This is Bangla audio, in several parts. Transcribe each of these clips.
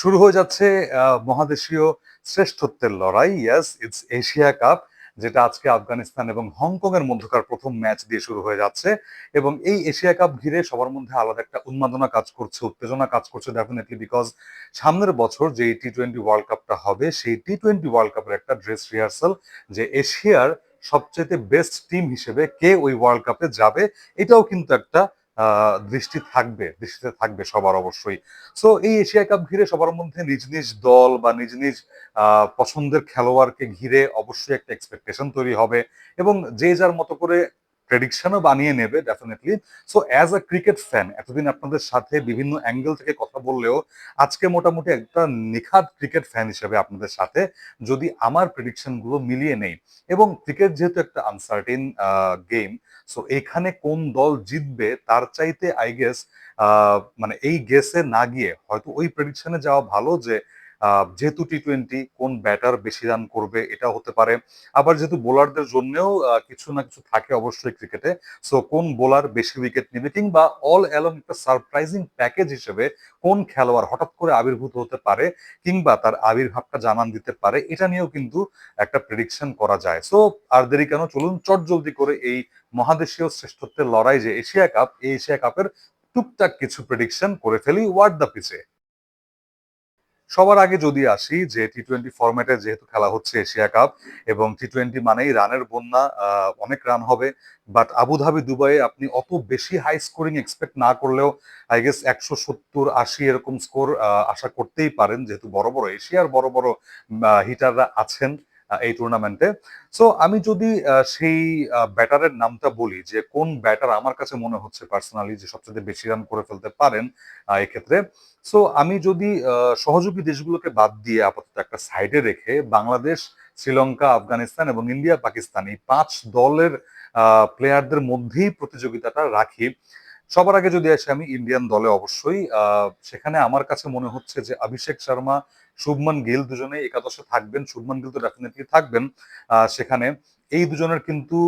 শুরু হয়ে যাচ্ছে মহাদেশীয় শ্রেষ্ঠত্বের লড়াই। ইয়াস ইটস এশিয়া কাপ যেটা আজকে আফগানিস্তান এবং হংকং এর মধ্যকার প্রথম ম্যাচ দিয়ে শুরু হয়ে যাচ্ছে। এবং এই এশিয়া কাপ ঘিরে সবার মধ্যে আলাদা একটা উন্মাদনা কাজ করছে, উত্তেজনা কাজ করছে ডেফিনেটলি বিকজ সামনের বছর যে টি টোয়েন্টি ওয়ার্ল্ড কাপটা হবে, সেই টি টোয়েন্টি ওয়ার্ল্ড কাপের একটা ড্রেস রিহার্সাল যে এশিয়ার সবচেয়ে বেস্ট টিম হিসেবে কে ওই ওয়ার্ল্ড কাপে যাবে, এটাও কিন্তু একটা দৃষ্টি থাকবে, দৃষ্টিতে থাকবে সবার অবশ্যই। সো এই এশিয়া কাপ ঘিরে সবার মধ্যে নিজ নিজ দল বা নিজ নিজ পছন্দের খেলোয়াড়কে ঘিরে অবশ্যই একটা এক্সপেকটেশন তৈরি হবে এবং যে যার মতো করে প্রেডিকশনও বানিয়ে নেবে definitely so as a cricket fan এতদিন আপনাদের সাথে বিভিন্ন অ্যাঙ্গেল থেকে কথা বললেও আজকে মোটামুটি একটা নিখাত ক্রিকেট ফ্যান হিসেবে আপনাদের সাথে, যদি আমার প্রেডিকশনগুলো মিলিয়ে নেই। এবং ক্রিকেট যেহেতু একটা আনসার্টিন গেম সো এখানে কোন দল জিতবে তার চাইতে আই গেস মানে এই গেসে না গিয়ে হয়তো ওই প্রেডিকশনে যাওয়া ভালো যে যেহেতু টি টোয়েন্টি কোন ব্যাটার বেশি রান করবে এটা হতে পারে। আবার যেহেতু বোলারদের জন্যও কিছু না কিছু থাকে অবশ্যই ক্রিকেটে সো কোন বোলার বেশি উইকেট নেবে কিংবা অল অ্যালং একটা সারপ্রাইজিং প্যাকেজ হিসেবে কোন খেলোয়াড় হঠাৎ করে আবির্ভূত হতে পারে কিংবা তার আবির্ভাবটা জানান দিতে পারে, এটা নিয়েও কিন্তু একটা প্রেডিকশন করা যায়। সো আর দেরি কেন? চলুন চট জলদি করে এই মহাদেশীয় শ্রেষ্ঠত্বের লড়াই যে এশিয়া কাপ, এই এশিয়া কাপের টুকটাক কিছু প্রেডিকশন করে ফেলি ওয়ার্ড দ্য পিচে সবার আগে যদি আসি যে টি টোয়েন্টি ফরম্যাটে যেহেতু খেলা হচ্ছে এশিয়া কাপ এবং টি টোয়েন্টি মানেই রানের বন্যা অনেক রান হবে। বাট আবুধাবি দুবাইয়ে আপনি অত বেশি হাই স্কোরিং এক্সপেক্ট না করলেও আই গেস একশো সত্তর, আশি এরকম স্কোর আশা করতেই পারেন। যেহেতু বড় বড় এশিয়ার বড় বড় হিটাররা আছেন। এই টুর্নামেন্টে সো আমি যদি সেই ব্যাটারের নামটা বলি যে কোন ব্যাটার আমার কাছে মনে হচ্ছে পার্সোনালি যে সবচেয়ে বেশি রান করে ফেলতে পারেন এক্ষেত্রে। সো আমি যদি সহযোগী দেশগুলোকে বাদ দিয়ে আপাতত একটা সাইডে রেখে বাংলাদেশ, শ্রীলঙ্কা, আফগানিস্তান এবং ইন্ডিয়া, পাকিস্তান এই পাঁচ দলের প্লেয়ারদের মধ্যেই প্রতিযোগিতাটা রাখি সবার আগে যদি আসি, আমি ইন্ডিয়ান দলে অবশ্যই সেখানে আমার কাছে মনে হচ্ছে যে অভিষেক শর্মা, শুভমান গিল দুজনে একাদশে থাকবেন, শুভমান গিল তো ডেফিনেটলি থাকবেন সেখানে এই দুজনের কিন্তু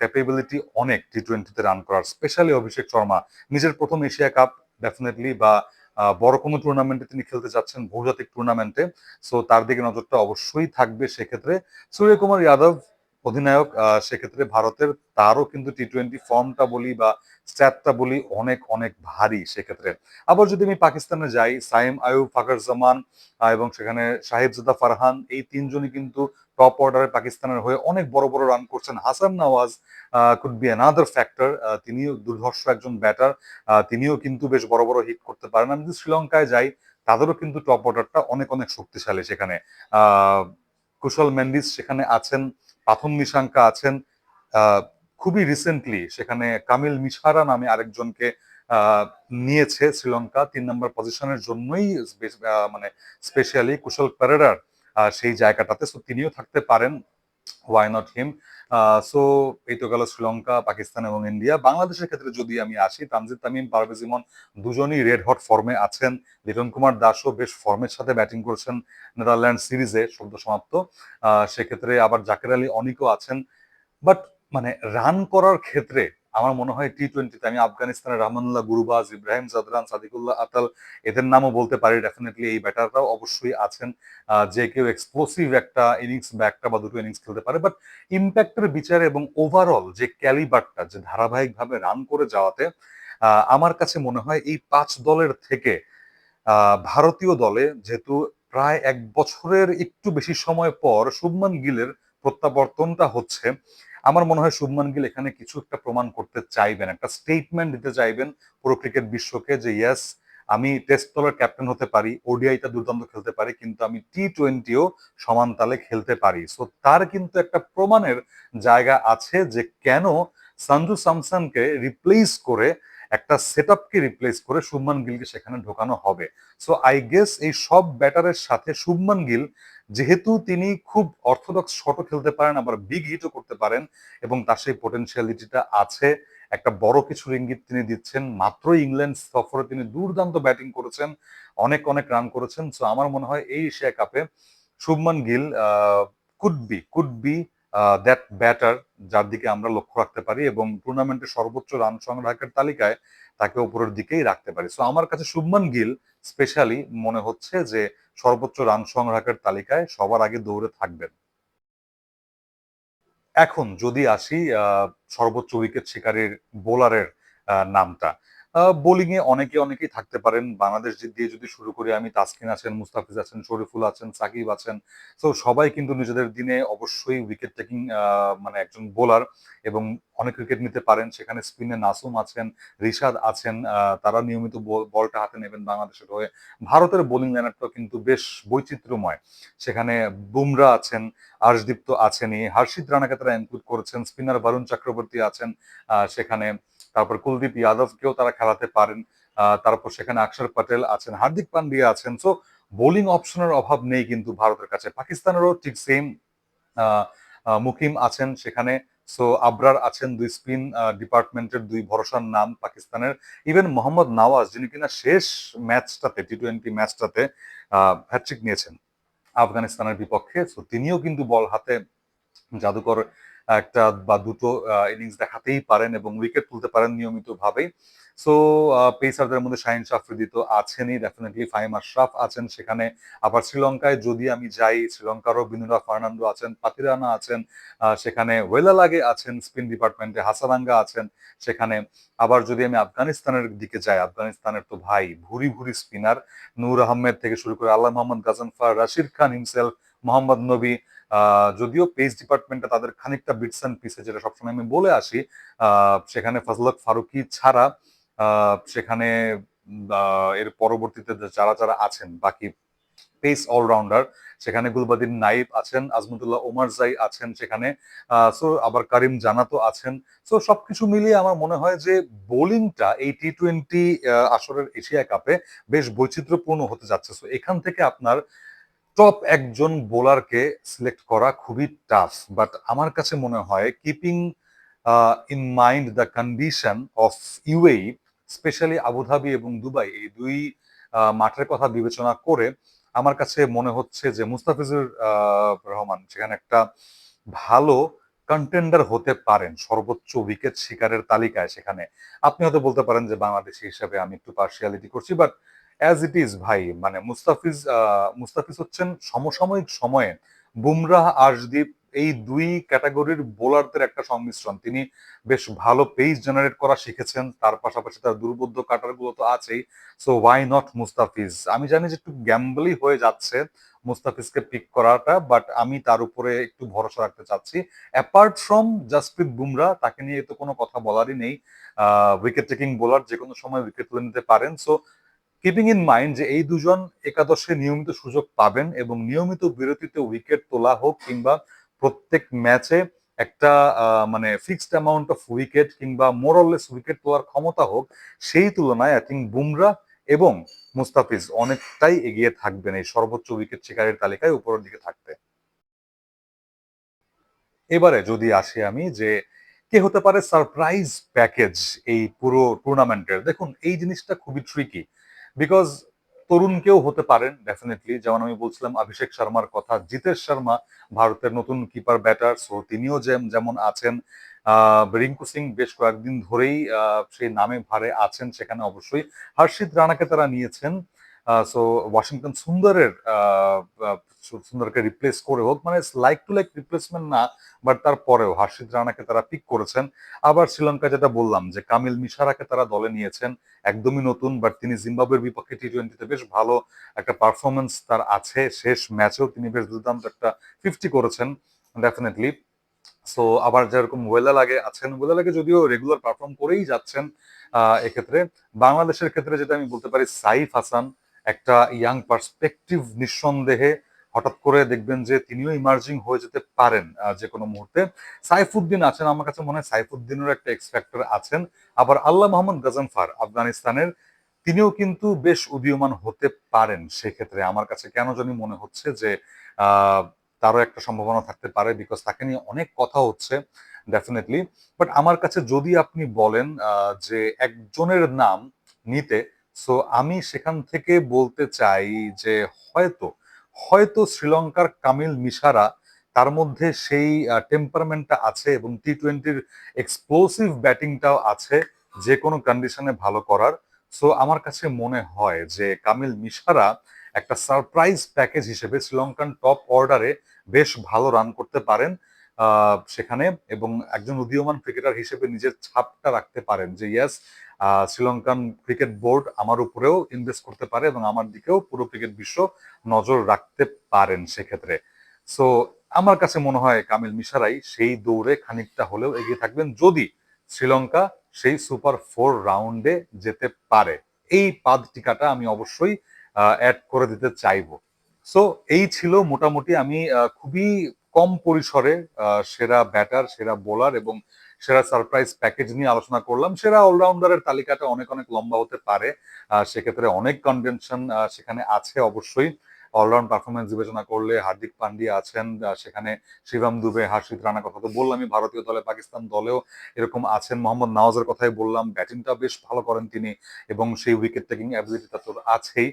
ক্যাপেবিলিটি অনেক টি টোয়েন্টিতে রান করার স্পেশালি অভিষেক শর্মা, নিজের প্রথম এশিয়া কাপ ডেফিনেটলি বা বড় কোনো টুর্নামেন্টে তিনি খেলতে যাচ্ছেন, বহুজাতিক টুর্নামেন্টে সো তার দিকে নজরটা অবশ্যই থাকবে সেক্ষেত্রে। সূর্যকুমার যাদব অধিনায়ক সেক্ষেত্রে ভারতের তারও কিন্তু টি টোয়েন্টি ফর্মটা বলি বা স্ট্যাটটা বলি অনেক অনেক ভারী সেক্ষেত্রে। আবার যদি আমি পাকিস্তানে যাই, সাইম আয়ুব ফাকার জামান এবং সেখানে সাহেবজাদা ফারহান, এই তিনজনই কিন্তু টপ অর্ডারে পাকিস্তানের হয়ে অনেক বড় বড় রান করছেন। Hasan Nawaz could be another factor তিনিও দুর্ধর্ষ একজন ব্যাটার তিনিও কিন্তু বেশ বড় বড় হিট করতে পারেন। আমি যদি শ্রীলঙ্কায় যাই, তাদেরও কিন্তু টপ অর্ডারটা অনেক অনেক শক্তিশালী সেখানে। কুশল মেন্ডিস সেখানে আছেন। পাথম নিশাঙ্কা আছেন খুবই রিসেন্টলি সেখানে কামিল মিশারা নামে আরেকজনকে নিয়েছে শ্রীলঙ্কা। তিন নম্বর পজিশনের জন্যই মানে স্পেশালি কুশল পেরেরার সেই জায়গাটাতে। তিনিও থাকতে পারেন ওয়াই নট হিম সো এই তো গেল শ্রীলঙ্কা, পাকিস্তান এবং ইন্ডিয়া। বাংলাদেশের ক্ষেত্রে যদি আমি আসি, তানজিদ তামিম, পারভেজ ইমন দুজনই রেড হট ফর্মে আছেন। লিটন কুমার দাসও বেশ ফর্মের সাথে ব্যাটিং করছেন নেদারল্যান্ড সিরিজে সদ্য সমাপ্ত। সেক্ষেত্রে আবার জাকের আলী অনেকও আছেন। বাট মানে রান করার ক্ষেত্রে আমার মনে হয় টি টোয়েন্টিতে আমি আফগানিস্তানের রহমানুল্লাহ, গুরুবাজ, ইব্রাহিম, জাদরান, সাদিকুল্লাহ, আতাল এদের নামও বলতে পারি ডেফিনেটলি এই ব্যাটাররাও অবশ্যই আছেন। যে কেউ এক্সপ্লোসিভ একটা ইনিংস বা একটা বা দুটো ইনিংস খেলতে পারে বাট ইম্প্যাক্টের বিচারে এবং ওভারঅল যে ক্যালিবারটা যে ধারাবাহিকভাবে রান করে যাওয়াতে আমার কাছে মনে হয় এই পাঁচ দলের থেকে ভারতীয় দলে যেহেতু প্রায় এক বছরের একটু বেশি সময় পর শুভমান গিলের প্রত্যাবর্তনটা হচ্ছে আমার মনে হয় শুভমান গিল এখানে কিছু একটা প্রমাণ করতে চাইবেন, একটা স্টেটমেন্ট দিতে চাইবেন পুরো ক্রিকেট বিশ্বকে যে ইয়েস আমি টেস্ট দলের ক্যাপ্টেন হতে পারি ওডিআইটা দুর্দান্ত খেলতে পারি, কিন্তু আমি টি টোয়েন্টিও সমান তালে খেলতে পারি। সো তার কিন্তু একটা প্রমাণের জায়গা আছে যে, কেন সঞ্জু স্যামসনকে রিপ্লেস করে, একটা সেট আপকে রিপ্লেস করে শুভমান গিলকে সেখানে ঢোকানো হবে। সো আই গেস এই সব ব্যাটারের সাথে শুভমান গিল যেহেতু তিনি খুব অর্থোডক্স শটও খেলতে পারেন, আবার বিগ হিটও করতে পারেন এবং তার সেই পোটেনশিয়ালিটিটা আছে। একটা বড় কিছু ইঙ্গিত তিনি দিচ্ছেন মাত্র ইংল্যান্ড সফরে তিনি দুর্দান্ত ব্যাটিং করেছেন, অনেক অনেক রান করেছেন। সো আমার মনে হয় এই এশিয়া কাপে Shubman Gill could be could be that batter যার দিকে আমরা লক্ষ্য রাখতে পারি এবং টুর্নামেন্টের সর্বোচ্চ রান সংগ্রাহকের তালিকায় তাকে উপরের দিকেই রাখতে পারি। সো আমার কাছে শুভমান গিল স্পেশালি মনে হচ্ছে যে সর্বোচ্চ রান সংগ্রাহকের তালিকায় সবার আগে দৌড়ে থাকবেন। এখন যদি আসি সর্বোচ্চ উইকেট শিকারীর বোলারের নামটা। বোলিং এ অনেকে অনেকেই থাকতে পারেন। বাংলাদেশ দিয়ে যদি শুরু করি আমি, তাসকিন আছেন, মুস্তাফিজ আছেন, শরীফুল আছেন, সাকিব আছেন। তো সবাই কিন্তু নিজেদের দিনে অবশ্যই উইকেট টেকিং মানে একজন বোলার এবং অনেক উইকেট নিতে পারেন। সেখানে স্পিনে নাসুম আছেন, রিশাদ আছেন তারা নিয়মিত বল- বলটা হাতে নেবেন বাংলাদেশের হয়ে। ভারতের বোলিং লাইনারটা কিন্তু বেশ বৈচিত্র্যময়। সেখানে বুমরা আছেন আর্শদীপ তো আছেনই, হর্ষিত রানাকে তারা ইনক্লুড করেছেন স্পিনার বরুণ চক্রবর্তী আছেন সেখানে তারপর কুলদীপ যাদবকেও তারা খেলাতে পারেন। তারপর সেখানে অক্ষর পটেল আছেন, হার্দিক পান্ডিয়া আছেন। সো বোলিং অপশনের অভাব নেই কিন্তু ভারতের কাছে। পাকিস্তানেরও ঠিক সেম মুকিম আছেন সেখানে। সো আবরার আছেন দুই স্পিন ডিপার্টমেন্টের দুই ভরসার নাম পাকিস্তানের। ইভেন মোহাম্মদ নওয়াজ, যিনি কিনা শেষ ম্যাচটাতে টি টোয়েন্টি ম্যাচটাতে হ্যাট্রিক নিয়েছেন আফগানিস্তানের বিপক্ষে। সো তিনিও কিন্তু বল হাতে জাদুকর একটা বা দুটো ইনিংস দেখাতেই পারেন এবং উইকেট তুলতে পারেন নিয়মিত ভাবেই সো পেসারদের মধ্যে শাহিন আফ্রিদি তো আছেনই ডেফিনেটলি ফাহিম আশরাফ আছেন সেখানে। আবার শ্রীলঙ্কায় যদি আমি যাই, শ্রীলঙ্কারও বিনুরা ফার্নান্ডো আছেন, পাতিরানা আছেন সেখানে ওয়েলালাগে আছেন স্পিন ডিপার্টমেন্টে হাসারাঙ্গা আছেন সেখানে। আবার যদি আমি আফগানিস্তানের দিকে যাই, আফগানিস্তানের তো ভাই, ভুরি ভুরি স্পিনার নূর আহমেদ থেকে শুরু করে আল্লাহ মোহাম্মদ গাজনফার, রাশিদ খান হিমসেলফ মোহাম্মদ নবী যদিও পেস ডিপার্টমেন্টে তাদের খানিকটা বিটস অ্যান্ড পিসে যেটা সবসময় আমি বলে আসি সেখানে ফজলক ফারুকি ছাড়া সেখানে এর পরবর্তীতে যারা যারা আছেন, বাকি পেস অলরাউন্ডার সেখানে গুলবাদিন নাইব আছেন, আজমতুল্লাহ ওমার জাই আছেন সেখানে সো আবার কারিম জানাতো আছেন। সো সবকিছু মিলিয়ে আমার মনে হয় যে বোলিংটা এই টি টোয়েন্টি আসরের এশিয়া কাপে বেশ বৈচিত্র্যপূর্ণ হতে যাচ্ছে। সো এখান থেকে আপনার টপ একজন বোলারকে সিলেক্ট করা খুবই টাফ বাট আমার কাছে মনে হয় keeping in mind the condition of UAE specially Abu Dhabi এবং দুবাই এই দুই মাঠের কথা বিবেচনা করে আমার কাছে মনে হচ্ছে যে মুস্তাফিজুর রহমান সেখানে একটা ভালো কন্টেন্ডার হতে পারেন, সর্বোচ্চ উইকেট শিকারের তালিকায় সেখানে। আপনি হয়তো বলতে পারেন যে বাংলাদেশি হিসাবে আমি একটু পার্সিয়ালিটি করছি বাট অ্যাজ ইট ইজ ভাই মানে মুস্তাফিজ মুস্তাফিজ হচ্ছেন সমসাময়িক সময়ে বুমরাহ আশদীপ এই দুই ক্যাটাগরির বোলারদের একটা সংমিশ্রণ। তিনি বেশ ভালো পেজ জেনারেট করা শিখেছেন, তার পাশাপাশি তার দুর্বোধ্য কাটারগুলো তো আছেই। So why not Mustafiz? আমি জানি যে একটু গ্যাম্বলি হয়ে যাচ্ছে মুস্তাফিজকে পিক করাটা বাট আমি তার উপরে একটু ভরসা রাখতে চাচ্ছি। অ্যাপার্ট ফ্রম জাসপ্রীত বুমরা তাকে নিয়ে তো কোনো কথা বলারই নেই। উইকেট টেকিং বোলার যে কোনো সময় উইকেট তুলে নিতে পারেন। সো কিপিং ইন মাইন্ড যে এই দুজন একাদশে নিয়মিত সুযোগ পাবেন এবং নিয়মিত বিরতিতে উইকেট তোলা হোক কিংবা প্রত্যেক ম্যাচে একটা মানে ফিক্সড অ্যামাউন্ট অফ উইকেট কিংবা মোরলেস উইকেট তোলার ক্ষমতা হোক, সেই তুলনায় আই থিঙ্ক বুমরা এবং মুস্তাফিজ অনেকটাই এগিয়ে থাকবেন এই সর্বোচ্চ উইকেট শিকারের তালিকায় উপরের দিকে থাকতে। এবারে যদি আসি আমি যে কে হতে পারে সারপ্রাইজ প্যাকেজ এই পুরো টুর্নামেন্টের দেখুন, এই জিনিসটা খুবই ট্রিকি বিকজ তরুণ কেউ হতে পারেন ডেফিনেটলি যেমন আমি বলছিলাম, অভিষেক শর্মার কথা, জিতেশ শর্মা, ভারতের নতুন কিপার ব্যাটার সো তিনিও যেম- যেমন আছেন। রিঙ্কু সিং বেশ কয়েকদিন ধরেই সেই নামে ভারে আছেন, সেখানে অবশ্যই। হর্ষিত রানাকে তারা নিয়েছেন। সো ওয়াশিংটন সুন্দরের সুন্দরকে রিপ্লেস করে হোক মানে লাইক টু লাইক রিপ্লেসমেন্ট না বাট তারপরেও হার্ষিত রানাকে তারা পিক করেছেন। আবার শ্রীলঙ্কা যেটা বললাম, যে কামিল মিশারাকে তারা দলে নিয়েছেন, একদমই নতুন বাট তিনি জিম্বাবুয়ের বিপক্ষে টি টোয়েন্টিতে বেশ ভালো একটা পারফরমেন্স তার আছে। শেষ ম্যাচেও তিনি বেশ দুর্দান্ত একটা ফিফটি করেছেন ডেফিনেটলি সো আবার যেরকম ওয়েলা লাগে আছেন ওয়েলা লাগে যদিও রেগুলার পারফর্ম করেই যাচ্ছেন এক্ষেত্রে। বাংলাদেশের ক্ষেত্রে যেটা আমি বলতে পারি সাইফ হাসান একটা ইয়াং পার্সপেক্টিভ নিঃসন্দেহে হঠাৎ করে দেখবেন যে তিনিও ইমার্জিং হয়ে যেতে পারেন যে কোনো মুহূর্তে। সাইফুদ্দিন আছেন, আমার কাছে মনে হয় সাইফুদ্দিনের একটা এক্স ফ্যাক্টর আছেন। আবার আল্লাহ মোহাম্মদ গাজনফার আফগানিস্তানের, তিনিও কিন্তু বেশ উদীয়মান হতে পারেন সেক্ষেত্রে। আমার কাছে কেন জানি মনে হচ্ছে যে তারও একটা সম্ভাবনা থাকতে পারে বিকজ তাকে নিয়ে অনেক কথা হচ্ছে ডেফিনেটলি বাট আমার কাছে যদি আপনি বলেন যে একজনের নাম নিতে সো আমি সেখান থেকে বলতে চাই যে হয়তো হয়তো শ্রীলঙ্কার কামিল মিশারা তার মধ্যে সেই টেম্পারমেন্টটা আছে এবং টি টোয়েন্টির এক্সপ্লোসিভ ব্যাটিংটাও আছে যে কোনো কন্ডিশনে ভালো করার। সো আমার কাছে মনে হয় যে কামিল মিশারা একটা সারপ্রাইজ প্যাকেজ হিসেবে শ্রীলঙ্কান টপ অর্ডারে বেশ ভালো রান করতে পারেন সেখানে এবং একজন উদীয়মান ক্রিকেটার হিসেবে নিজের ছাপটা রাখতে পারেন যে ইয়াস শ্রীলঙ্কান ক্রিকেট বোর্ড আমার উপরেও ইনভেস্ট করতে পারে এবং আমার দিকেও পুরো ক্রিকেট বিশ্ব নজর রাখতে পারেন সেক্ষেত্রে। সো আমার কাছে মনে হয় কামিল মিশারাই সেই দৌড়ে খানিকটা হলেও এগিয়ে থাকবেন যদি শ্রীলঙ্কা সেই সুপার ফোর রাউন্ডে যেতে পারে। এই পাদ টিকাটা আমি অবশ্যই অ্যাড করে দিতে চাইব। সো এই ছিল মোটামুটি আমি খুবই কম পরিসরে সেরা ব্যাটার সেরা বোলার এবং সেরা সারপ্রাইজ প্যাকেজ নিয়ে আলোচনা করলাম। সেরা অলরাউন্ডারের তালিকাটা অনেক অনেক লম্বা হতে পারে। সেক্ষেত্রে অনেক কনভেনশন সেখানে আছে অবশ্যই। অলরাউন্ড পারফরমেন্স বিবেচনা করলে হার্দিক পান্ডিয়া আছেন সেখানে শিবাম দুবে, হার্ষিত রানার কথা তো বললামই, ভারতীয় দলে, পাকিস্তান দলেও এরকম আছেন। মোহাম্মদ নওয়াজের কথাই বললাম ব্যাটিংটা বেশ ভালো করেন তিনি এবং সেই উইকেট টেকিং অ্যাবিলিটিটা তো আছেই।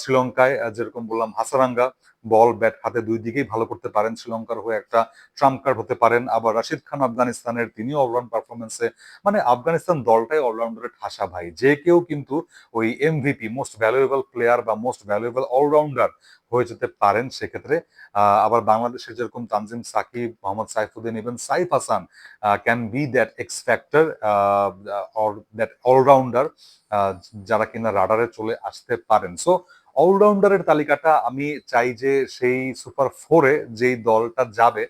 শ্রীলঙ্কায় যেরকম বললাম, হাসারাঙ্গা বল, ব্যাট হাতে দুই দিকেই ভালো করতে পারেন। শ্রীলঙ্কার হয়ে একটা ট্রাম্প কার্ড হতে পারেন। আবার রাশিদ খান আফগানিস্তানের, তিনিও অলরাউন্ড পারফরমেন্সে মানে আফগানিস্তান দলটাই অলরাউন্ডারের ঠাসা ভাই। যে কেউ কিন্তু ওই এমভিপি মোস্ট ভ্যালুয়েবল প্লেয়ার বা মোস্ট ভ্যালুয়েবল অলরাউন্ডার হয়ে যেতে পারেন সেক্ষেত্রে। আবার বাংলাদেশের যেরকম Tanzim Sakib, Mohammad Saifuddin even Saif Hasan can be that X that allrounder যারা কিনা রাডারে চলে আসতে পারেন। সো অলরাউন্ডারের তালিকাটা আমি চাই যে সেই সুপার ফোরে যেই দলটা যাবে,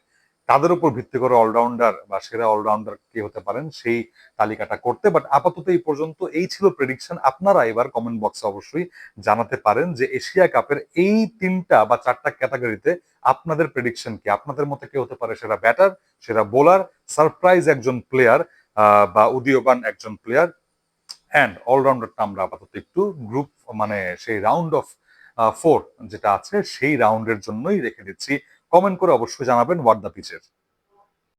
তাদের উপর ভিত্তি করে অলরাউন্ডার বা সেরা অলরাউন্ডার কে হতে পারেন, সেই তালিকাটা করতে। বাট আপাতত এই পর্যন্ত এই ছিল প্রেডিকশন আপনারা এবার কমেন্ট বক্সে অবশ্যই জানাতে পারেন যে এশিয়া কাপের এই তিনটা বা চারটা ক্যাটাগরিতে আপনাদের প্রেডিকশন কি? আপনাদের মতে কে হতে পারে সেরা ব্যাটার সেরা বোলার সারপ্রাইজ একজন প্লেয়ার বা উদীয়মান একজন প্লেয়ার অ্যান্ড অলরাউন্ডারটা আমরা আপাতত একটু গ্রুপ মানে সেই রাউন্ড অফ ফোর যেটা আছে, সেই রাউন্ডের জন্যই রেখে দিচ্ছি। কমেন্ট করে অবশ্যই জানাবেন হোয়াট দ্য পিচের